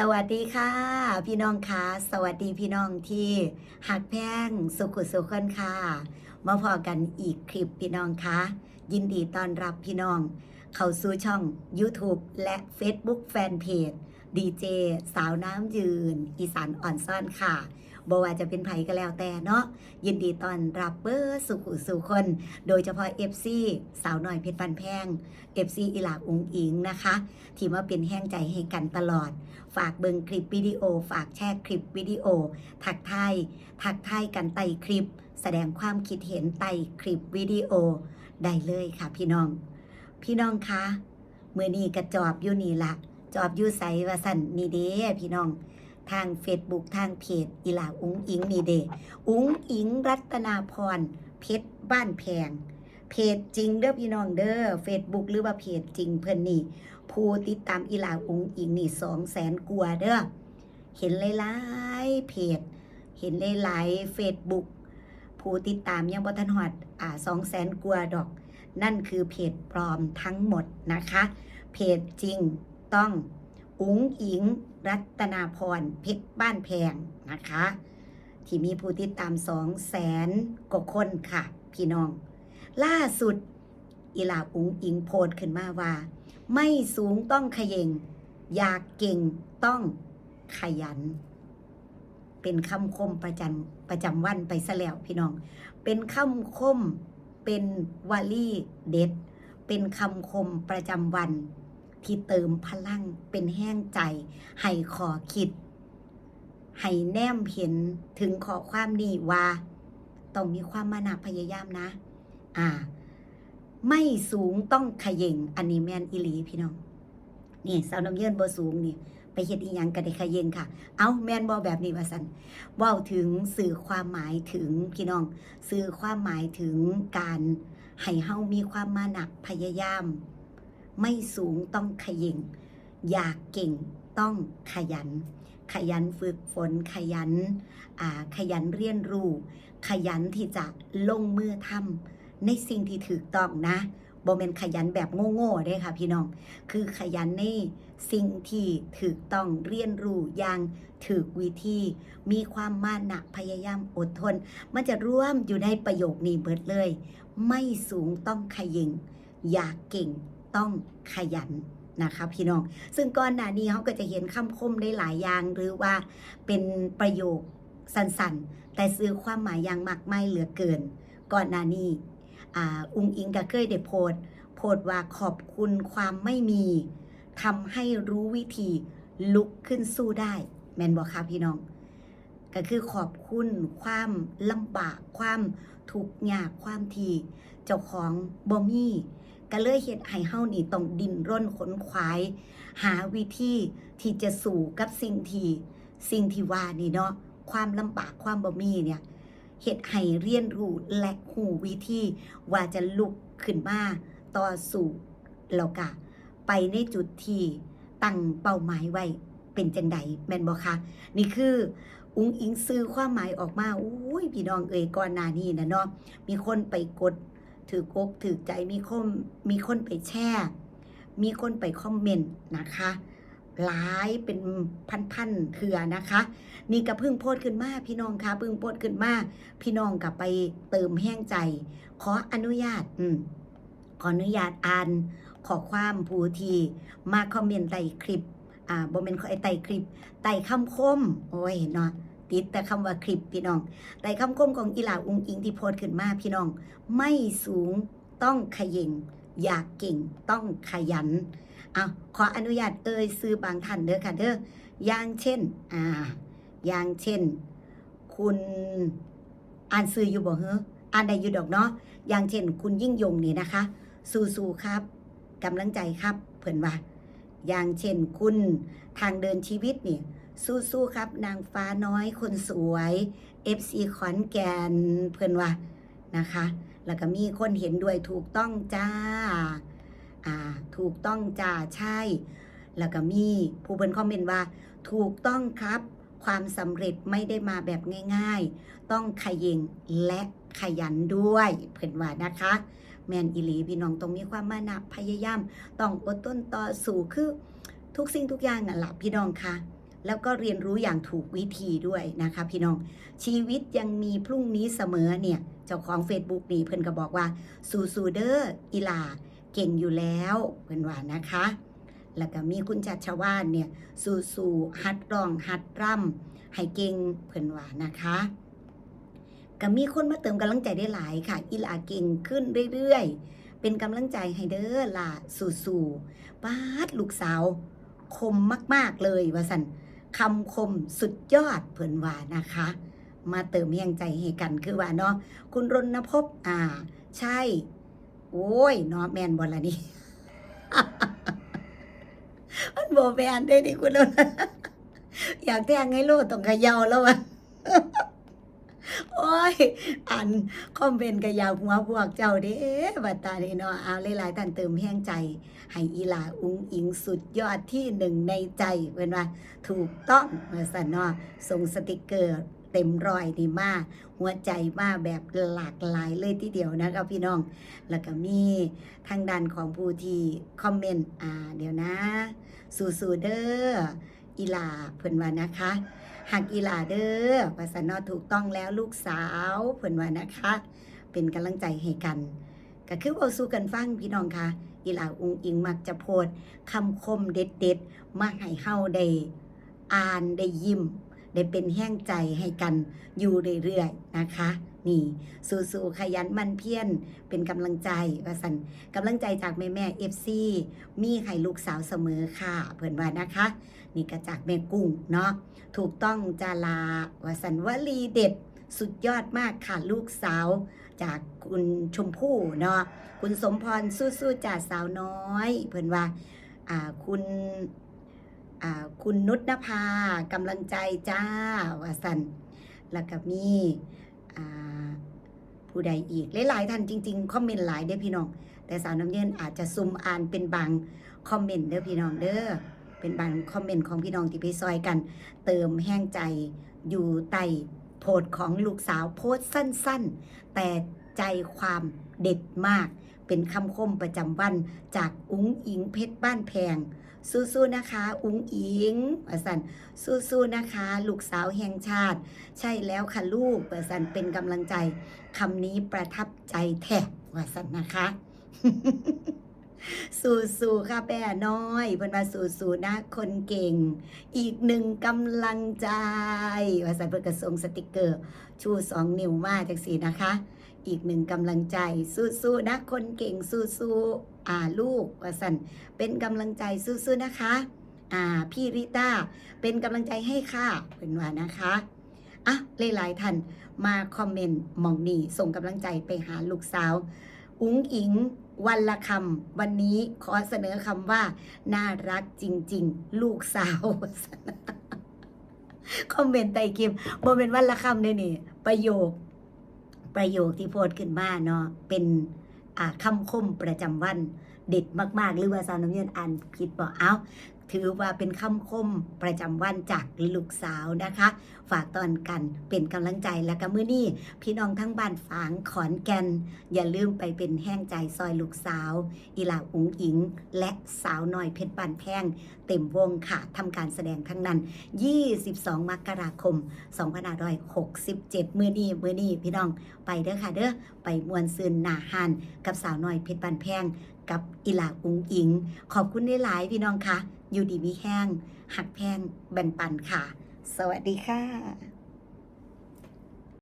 สวัสดีค่ะ พี่น้องคะสวัสดีพี่น้องที่หักแพงสุขุสุขคนค่ะ มาพอกันอีกคลิปพี่น้องคะยินดีต้อนรับพี่น้อง เข้าสู่ช่อง YouTube และ Facebook Fanpage ดีเจสาวน้ำยืน อีสานอ่อนซ่อนค่ะ บ่ว่าจะเป็นไผก็แล้วแต่เนาะยินดีตอนรับเบอร์สุขุสุคน โดยเฉพาะ FC สาวหน่อยเพชรปันแพง FC อีหลาอุงอิงนะคะ ที่มาเป็นแห้งใจให้กันตลอด ฝากเบิงคลิปวิดีโอ ฝากแชร์คลิปวิดีโอ ทักทายทักทายกันไต่คลิป แสดงความคิดเห็นไต่คลิปวิดีโอได้เลยค่ะพี่น้อง พี่น้องคะเมื่อนี้กระจอบอยู่นี่ละจอบอยู่ใสวาสันนี่เด้พี่น้อง ทาง Facebook ทางเพจอีหลาอุ้งอิงนี่เด้อุ้งอิงรัตนาพรเพชรบ้านแพง เพจจริงเด้อพี่น้องเด้อ Facebook หรือว่าเพจจริงเพิ่นนี่ผู้ติดตามอีหลาอุ้งอิงนี่สองแสนกว่าเด้อเห็นหลายๆเพจ เห็นหลายๆเฟซบุ๊กผู้ติดตามยังบ่ทันหอดอ่าสองแสนกว่าดอก นั่นคือเพจปลอมทั้งหมดนะคะ เพจจริงต้อง อุงอิง รัตนาพรเพชรบ้านแพงนะคะ ที่มีผู้ติดตามสองแสนกว่าคนค่ะ พี่น้อง ล่าสุดอีลาอุงอิงโพสขึ้นมาว่า ไม่สูงต้องขยงอยากเก่งต้องขยัน เป็นคำคมประจำประจำวันไปซะแล้วพี่น้อง เป็นคำคมเป็นวลีเด็ด เป็นคำคมประจำวัน ที่เติมพลังเป็นแห้งใจ ให้ขอคิด ให้แนมเห็นถึงขอความนี้ว่าต้องมีความมานะพยายามนะ อ่า ไม่สูงต้องขย่งอันนี้แมนอิลีพี่น้อง นี่สาวน้ำเยื่นบ่สูงนี่ ไปเฮ็ดอีหยังก็ได้ขย่งค่ะ เอาแมนบ่แบบนี้ว่าซั่นว้าถึงสื่อความหมายถึงพี่น้อง สื่อความหมายถึงการให้เฮามีความมานะพยายาม ไม่สูงต้องขย่งอยากเก่งต้องขยัน ขยันฝึกฝนขยันขยันเรียนรู้ ขยันที่จะลงมือทำในสิ่งที่ถูกต้องนะบ่แม่นขยันแบบโง่ๆเด้ค่ะพี่น้อง คือขยันในสิ่งที่ถูกต้องเรียนรู้อย่างถูกวิธี มีความมานะพยายามอดทน มันจะร่วมอยู่ในประโยคนี้เบิดเลย ไม่สูงต้องขยิง อยากเก่ง ต้องขยันนะคะพี่น้อง ซึ่งก่อนหน้านี้เขาก็จะเห็นคำคมได้หลายอย่างหรือว่าเป็นประโยคสั้นๆ แต่ซื้อความหมายอย่างมากไมายเหลือเกิน ก่อนหน้านี้อุงอิงก็เคยได้โพสโพสว่าขอบคุณความไม่มีทำให้รู้วิธีลุกขึ้นสู้ได้ แมนบอกค่ะพี่น้อง ก็คือขอบคุณความลำบากความทุกข์ยากความทีเจ้าของบ่มี ก็เลยเฮ็ดให้เฮานี่ต้องดิ้นร่นขนขวาย หาวิธีที่จะสู่กับสิ่งที่สิ่งที่ว่านี่เนาะความลำบากความบ่มีเนี่ยเฮ็ดให้เรียนรู้และหูวิธีว่าจะลุกขึ้นมาต่อสู้แล้วก็ไปในจุดที่ตั้งเป้าหมายไว้เป็นจังใดแม่นบ่คะนี่คืออุ้งอิงซื้อความหมายออกมาอุ้ยพี่น้องเอ่ยก่อนหน้านี้นะเนาะมีคนไปกด ถือกกถือใจมีคนมีคนไปแชร์มีคนไปคอมเมนต์นะคะหลายเป็นพันๆเถื่อนะคะ นี่ก็เพิ่งโพสขึ้นมาพี่น้องคะเพิ่งโพสขึ้นมาพี่น้องกับไปเติมแห้งใจ ขออนุญาตอืมขออนุญาตอ่านขอความผู้ทีมาคอมเมนต์ใต้คลิป อ่าบ่แม่นขอไอ้ใต้คลิปใต้คำคม โอ้ยเนาะ ติดแต่คำว่าคลิปพี่น้องใต้คำคมของอีหลาอุงอิงที่โพสขึ้นมาพี่น้อง ไม่สูงต้องขยิงอยากเก่งต้องขยันเอาขออนุญาตเอ่ยซื้อบางท่านเด้อค่ะเด้ออย่างเช่นอ่าอย่างเช่น คุณอ่านซื้ออยู่บ่เฮ้ออ่านได้อยู่ดอกเนาะอย่างเช่น คุณยิ่งยงนี่นะคะ สู้ๆครับกำลังใจครับเพิ่นว่าอย่างเช่นคุณทางเดินชีวิตนี่ สู้ๆครับ นางฟ้าน้อยคนสวย FC ขอนแก่นเพิ่อนว่านะคะ แล้วก็มีคนเห็นด้วยถูกต้องจ้าอ่าถูกต้องจ้าใช่ แล้วก็มีผู้เพิ่นคอมเมนต์ว่า ถูกต้องครับ ความสำเร็จไม่ได้มาแบบง่าย ๆ ต้องขยิงและขยันด้วยเพิ่อนว่านะคะแมนอิลีพี่น้องต้องมีความมานะพยายาม ต้องอดทนต่อสู้คือทุกสิ่งทุกอย่างน่ะล่ะพี่น้องค่ะ แล้วก็เรียนรู้อย่างถูกวิธีด้วยนะคะ พี่น้อง ชีวิตยังมีพรุ่งนี้เสมอเนี่ย เจ้าของ Facebook นี่เพิ่นก็บอกว่าสูสูเดอร์อีลาเก่งอยู่แล้วเพิ่นว่านะคะ แล้วก็มีคุณชัชวานเนี่ยสูสูฮัดร้องฮัดร่ำให้เก่งเพิ่นว่านะคะก็มีคนมาเติมกำลังใจได้หลายค่ะ อีลาเก่งขึ้นเรื่อยๆ เป็นกำลังใจให้เด้อล่ะสูสูปาดลูกสาว คมมากๆเลยว่าสัน คำคมสุดยอดเพิ่นว่านะคะ มาเติมแรงใจให้กันคือว่าเนาะคุณรณพบอ่า ใช่ โอ้ยเนาะแมนบอละนี่มันบอกแมนได้ดิคุณรณอยากแทงให้โลกต้องขยาวแล้ววะ อ้ยอ่านคอมเมนต์กะยาวหัวพวกเจ้าเด้บัดตานี่เนาะเอาหลายๆท่านเติมแห้งใจ ให้อีหลาอุ้งอิงสุดยอดที่หนึ่งในใจเว้นว่าถูกต้องมาสันเนาะส่งสติกเกอร์เต็มรอยดีมาก หัวใจมาแบบหลากหลายเลยทีเดียวนะครับพี่น้อง แล้วก็มีทางด้านของผู้ที่คอมเมนต์อ่าเดี๋ยวนะ สู้ๆเด้อ อีหลาเพิ่นว่านะคะหักอีหลาเด้อภาษานอถูกต้องแล้วลูกสาวเพิ่นว่านะคะ เป็นกำลังใจให้กันก็คือเอาสู้กันฟังพี่น้องค่ะ อีหลาอุงอิงมักจะโพดคำคมเด็ดๆมาให้เฮาได้อ่านได้ยิ้ม ได้เป็นแห้งใจให้กันอยู่เรื่อยๆนะคะ นี่สู้ๆขยันมันเพียรเป็นกำลังใจว่าสันกำลังใจจากแม่แม่เอฟซีมีให้ลูกสาวเสมอค่ะเพื่อนว่านะคะ นี่ก็จากแม่กุ้งเนาะถูกต้องจาลาวสันวลีเด็ดสุดยอดมากค่ะลูกสาวจากคุณชมพู่เนาะคุณสมพรสู้ๆจ่าสาวน้อย เพื่อนว่าคุณคุณนุชนภากำลังใจจ้าวาสันแล้วก็มี ผู้ใดอีกหลายๆท่านจริงๆคอมเมนต์หลายเด้อพี่น้อง แต่สาวน้ำเย็นอาจจะซุมอ่านเป็นบางคอมเมนต์เด้อพี่น้องเด้อเป็นบางคอมเมนต์ของพี่น้องที่ไปซอยกัน เติมแห้งใจอยู่ใต้โพสต์ของลูกสาวโพสต์สั้น ๆ แต่ใจความเด็ดมาก เป็นคำคมประจำวันจากอุ้งอิงเพชรบ้านแพง สู้ๆนะคะ อุ้งอิงประสันสู้ๆนะคะ ลูกสาวแห่งชาติ ใช่แล้วค่ะลูกประสันเป็นกำลังใจคำนี้ประทับใจแท้ว่าสันนะคะสู้ๆค่ะแป้น้อยเพิ่นว่าสู้ๆนะคนเก่ง อีกหนึ่งกำลังใจวาสันเพิ่นกระทรงสติกเกอร์ ชูสองนิ้วมาจากสีนะคะ อีกหนึ่งกำลังใจสู้ๆนะคนเก่งสู้ๆอ่าลูกว่าสันเป็นกำลังใจสู้ๆนะคะอ่าพี่ริต้าเป็นกำลังใจให้ค่ะเป็นว่านะคะอะหลายๆท่านมาคอมเมนต์มองนี่ส่งกำลังใจไปหาลูกสาว อุ้งอิงวันละคำวันนี้ขอเสนอคำว่า น่ารักจริง ๆ ลูกสาวคอมเมนต์ใต้คลิปบ่เป็นวันละคำเนี่ยนี่ ประโยค ประโยคที่โพสขึ้นมาเนาะเป็นอ่าคำคมประจำวันเด็ดมาก ๆ หรือว่าสาวน้ำเย็นอ่านผิดบอกเอา ถือว่าเป็นคำคมประจำวันจากลูกสาวนะคะ ฝากตอนกันเป็นกำลังใจและก็มื้อนี้พี่น้องทั้งบ้านฝางขอนแก่น อย่าลืมไปเป็นแห้งใจซอยลูกสาว อีหลาอุงอิง และสาวน้อยเพชรบานแพงเต็มวงค่ะทำการแสดงทั้งนั้น 22 มกราคม 2567 มือนี้มือนี้พี่น้องไปเด้อค่ะเด้อไปมวนซืนหนาฮานกับสาวน้อยเพชรบานแพงกับอีหลาอุงอิง ขอบคุณได้หลายพี่น้องค่ะ อยู่ดีมีแห้ง หักแพงแบ่งปันค่ะ สวัสดีค่ะ